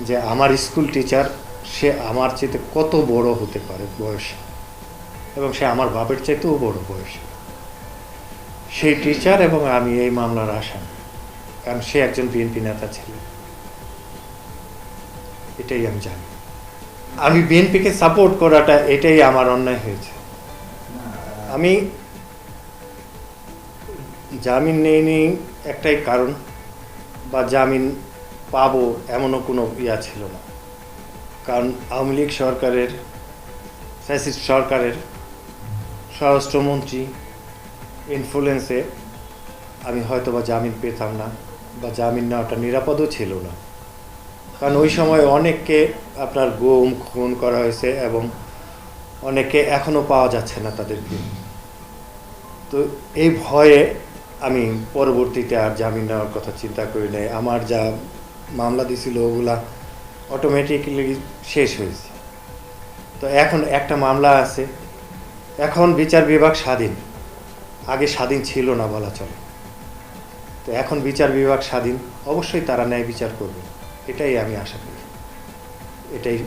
যে আমার school teacher, সে আমার চেয়ে কত বড় হতে পারে বয়সে? এবং সে আমার বাপের চাইতেও বড় বয়সে। সেই টিচার এবং আমি এই মামলার আসামি। কারণ সে একজন বিএনপি নেতা ছিল। এটাই আমি জানি। আমি বিএনপিকে সাপোর্ট করাটা এটাই আমার অন্যায় হয়েছে। আমি জামিন নেইনি একটাই কারণ, বা জামিন পাবো এমনও কোনো ইয়া ছিল না। কারণ আওয়ামী লীগ সরকারের, ফ্যাসিস্ট সরকারের স্বরাষ্ট্রমন্ত্রী ইনফ্লুয়েন্সে আমি হয়তো বা জামিন পেতাম না বা জামিন নেওয়াটা নিরাপদও ছিল না। কারণ ওই সময় অনেককে আপনার গুম, খুন করা হয়েছে এবং অনেকে এখনও পাওয়া যাচ্ছে না তাদেরকে তো এই ভয়ে আমি পরবর্তীতে আর জামিন নেওয়ার কথা চিন্তা করি নাই। আমার যা মামলা দিছিল ওগুলা অটোমেটিকলি শেষ হয়েছে। তো এখন একটা মামলা আছে, এখন বিচার বিভাগ স্বাধীন। আগে স্বাধীন ছিল না বলা চলে। তো এখন বিচার বিভাগ স্বাধীন, অবশ্যই তারা ন্যায় বিচার করবে, এটাই আমি আশা করি। এটাই